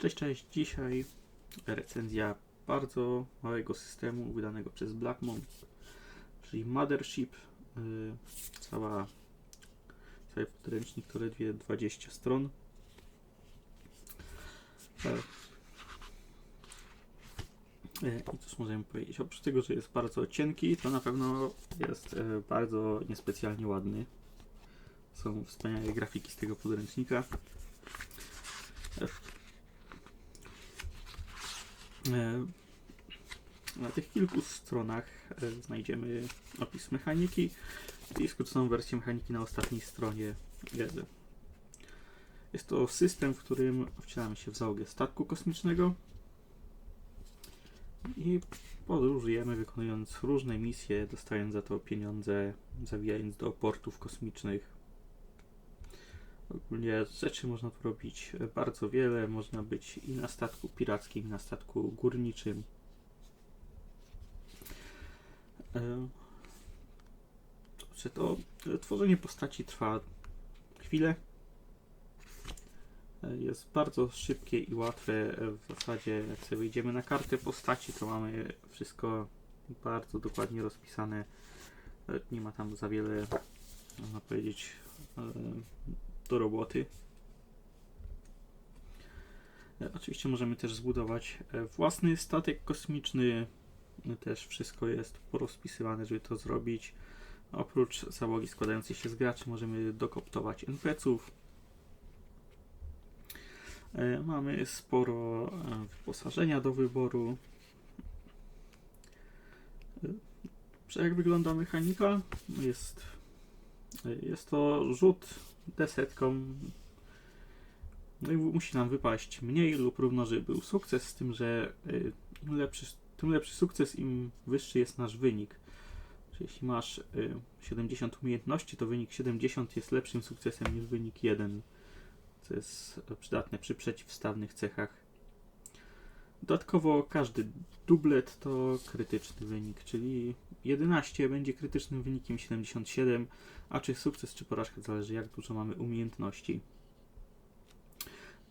Cześć, cześć. Dzisiaj recenzja bardzo małego systemu wydanego przez Blackmon, czyli Mothership. Yy, cała, cały podręcznik to ledwie 20 stron. E, I cóż możemy powiedzieć? Oprócz tego, że jest bardzo cienki, to na pewno jest e, bardzo niespecjalnie ładny. Są wspaniałe grafiki z tego podręcznika. Na tych kilku stronach e, znajdziemy opis mechaniki i skróconą wersję mechaniki na ostatniej stronie. Jest to system, w którym wcielamy się w załogę statku kosmicznego i podróżujemy wykonując różne misje, dostając za to pieniądze, zawijając do portów kosmicznych. Ogólnie rzeczy można tu robić bardzo wiele. Można być i na statku pirackim, i na statku górniczym. E, Dobrze, to e, tworzenie postaci trwa chwilę. E, Jest bardzo szybkie i łatwe. W zasadzie, jak sobie wyjdziemy na kartę postaci, to mamy wszystko bardzo dokładnie rozpisane. Nie ma tam za wiele, można powiedzieć, do roboty. E, Oczywiście możemy też zbudować e, własny statek kosmiczny. E, Też wszystko jest porozpisywane, żeby to zrobić. Oprócz załogi składającej się z graczy możemy dokoptować NPC-ów. Mamy sporo wyposażenia do wyboru. Jak wygląda mechanika? Jest, jest to rzut desetką. No i musi nam wypaść mniej lub równo, żeby był sukces, z tym, że y, im lepszy, tym lepszy sukces, im wyższy jest nasz wynik. Czyli jeśli masz y, 70 umiejętności, to wynik 70 jest lepszym sukcesem niż wynik 1, co jest przydatne przy przeciwstawnych cechach. Dodatkowo każdy dublet to krytyczny wynik, czyli 11 będzie krytycznym wynikiem 77, a czy sukces, czy porażka zależy jak dużo mamy umiejętności.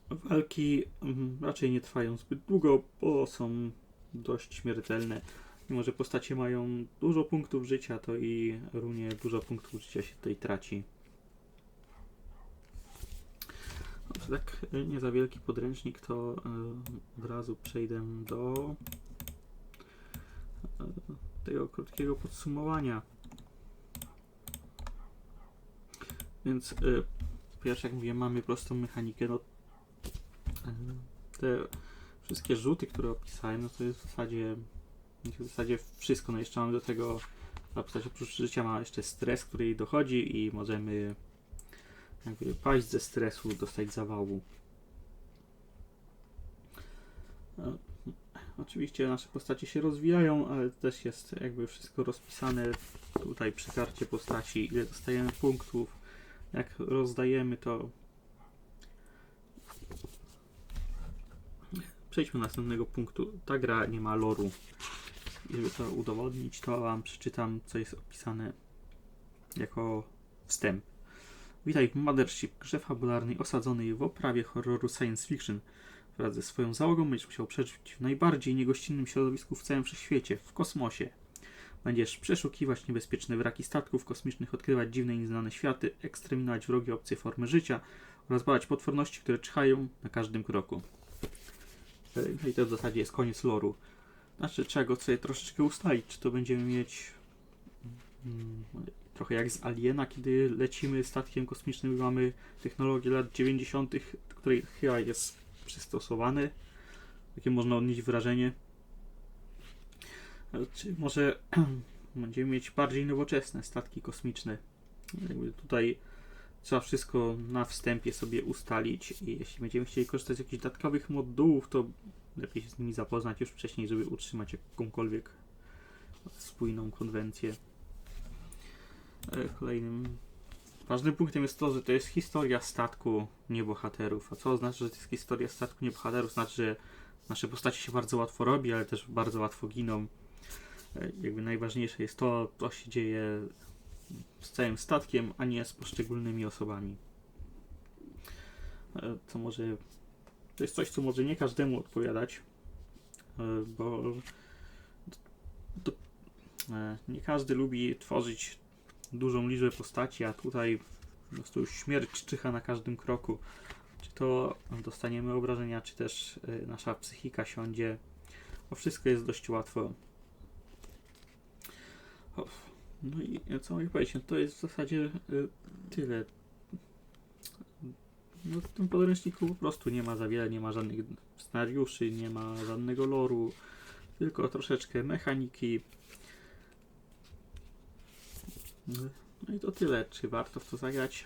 Walki mm, raczej nie trwają zbyt długo, bo są dość śmiertelne. Mimo, że postacie mają dużo punktów życia, to i runie dużo punktów życia się tutaj traci. Tak nie za wielki podręcznik, to y, od razu przejdę do tego krótkiego podsumowania. Więc y, pierwsze, jak mówiłem, mamy prostą mechanikę. No, te wszystkie rzuty, które opisałem, no to jest w zasadzie w zasadzie wszystko. No jeszcze mamy do tego ta postać oprócz życia ma jeszcze stres, który jej dochodzi i możemy jakby paść ze stresu, dostać zawału. Oczywiście nasze postacie się rozwijają, ale też jest jakby wszystko rozpisane tutaj przy karcie postaci, ile dostajemy punktów, jak rozdajemy to Przejdźmy do następnego punktu. Ta gra nie ma loru. Żeby to udowodnić, to Wam przeczytam, co jest opisane jako wstęp. Witaj w Mothership, grze fabularnej osadzonej w oprawie horroru science fiction. Wraz ze swoją załogą będziesz musiał przeżyć w najbardziej niegościnnym środowisku w całym wszechświecie, w kosmosie. Będziesz przeszukiwać niebezpieczne wraki statków kosmicznych, odkrywać dziwne i nieznane światy, eksterminować wrogie obce formy życia oraz badać potworności, które czyhają na każdym kroku. No i to w zasadzie jest koniec loru. Znaczy, trzeba go sobie troszeczkę ustalić, czy to będziemy mieć mm, trochę jak z Aliena, kiedy lecimy statkiem kosmicznym i mamy technologię lat 90., do której chyba jest przystosowane. Takie można odnieść wrażenie. Ale Czy może będziemy mieć bardziej nowoczesne statki kosmiczne. Jakby tutaj trzeba wszystko na wstępie sobie ustalić i jeśli będziemy chcieli korzystać z jakichś dodatkowych modułów, to lepiej się z nimi zapoznać już wcześniej, żeby utrzymać jakąkolwiek spójną konwencję. E, Kolejnym ważnym punktem jest to, że to jest historia statku niebohaterów. A co oznacza, że to jest historia statku niebohaterów? Znaczy, że nasze postacie się bardzo łatwo robi, ale też bardzo łatwo giną. E, Jakby najważniejsze jest to, co się dzieje z całym statkiem, a nie z poszczególnymi osobami. E, Co może to jest coś, co może nie każdemu odpowiadać, e, bo e, nie każdy lubi tworzyć dużą liczbę postaci, a tutaj po prostu śmierć czyha na każdym kroku. Czy to dostaniemy obrażenia, czy też e, nasza psychika siądzie. Bo wszystko jest dość łatwo. O, No i co mogę powiedzieć? No to jest w zasadzie e, tyle. No, w tym podręczniku po prostu nie ma za wiele, nie ma żadnych scenariuszy, nie ma żadnego loru, tylko troszeczkę mechaniki. No i to tyle. Czy warto w to zagrać?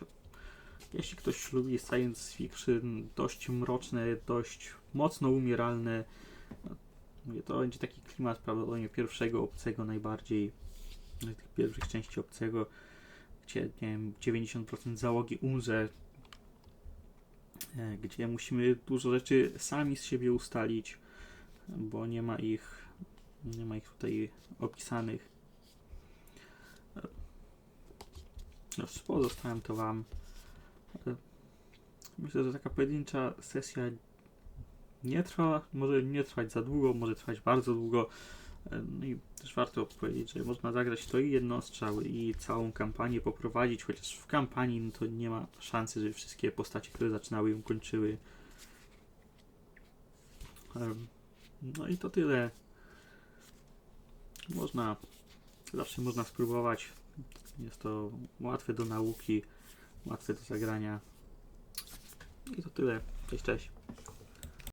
Jeśli ktoś lubi science fiction, dość mroczne, dość mocno umieralne, no, to będzie taki klimat prawdopodobnie pierwszego obcego najbardziej, no tych pierwszych części obcego, gdzie nie wiem, 90% załogi umrze, e, gdzie musimy dużo rzeczy sami z siebie ustalić, bo nie ma ich, nie ma ich tutaj opisanych. No, pozostałem to Wam. E, Myślę, że taka pojedyncza sesja nie trwa, może nie trwać za długo, może trwać bardzo długo. E, No i też warto powiedzieć, że można zagrać to i jednostrzały, i całą kampanię poprowadzić, chociaż w kampanii no to nie ma szansy, żeby wszystkie postacie, które zaczynały ją kończyły. Em, No i to tyle. Można, zawsze można spróbować. Jest to łatwe do nauki, łatwe do zagrania. I to tyle. Cześć, cześć.